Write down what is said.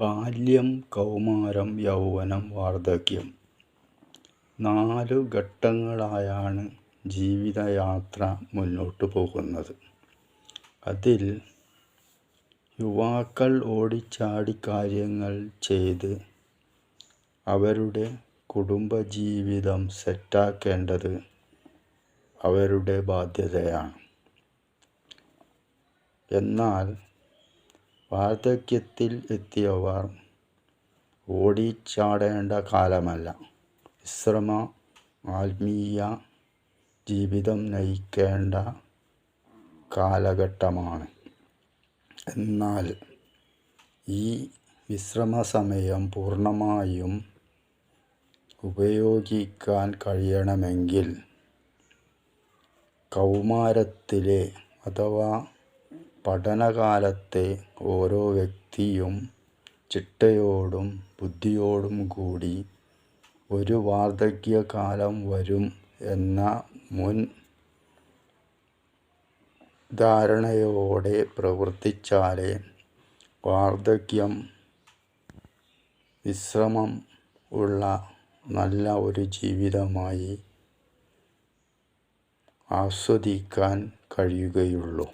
ബാല്യം കൗമാരം യൗവനം വാർദ്ധക്യം. നാലു ഘട്ടങ്ങളായാണ് ജീവിതയാത്ര മുന്നോട്ട് പോകുന്നത്. അതിൽ യുവാക്കൾ ഓടിച്ചാടി കാര്യങ്ങൾ ചെയ്ത് അവരുടെ കുടുംബജീവിതം സെറ്റാക്കേണ്ടത് അവരുടെ ബാധ്യതയാണ്. എന്നാൽ വാർദ്ധക്യത്തിൽ എത്തിയവർ ഓടിച്ചാടേണ്ട കാലമല്ല. വിശ്രമ ആത്മീയ ജീവിതം നയിക്കേണ്ട കാലഘട്ടമാണ്. എന്നാൽ ഈ വിശ്രമ സമയം പൂർണമായും ഉപയോഗിക്കാൻ കഴിയണമെങ്കിൽ കൗമാരത്തിലെ അഥവാ പഠനകാലത്തെ ഓരോ വ്യക്തിയും ചിട്ടയോടും ബുദ്ധിയോടും കൂടി ഒരു വാർദ്ധക്യകാലം വരും എന്ന മുൻ ധാരണയോടെ പ്രവർത്തിച്ചാലേ വാർദ്ധക്യം വിശ്രമം ഉള്ള നല്ല ഒരു ജീവിതമായി ആസ്വദിക്കാൻ കഴിയുകയുള്ളൂ.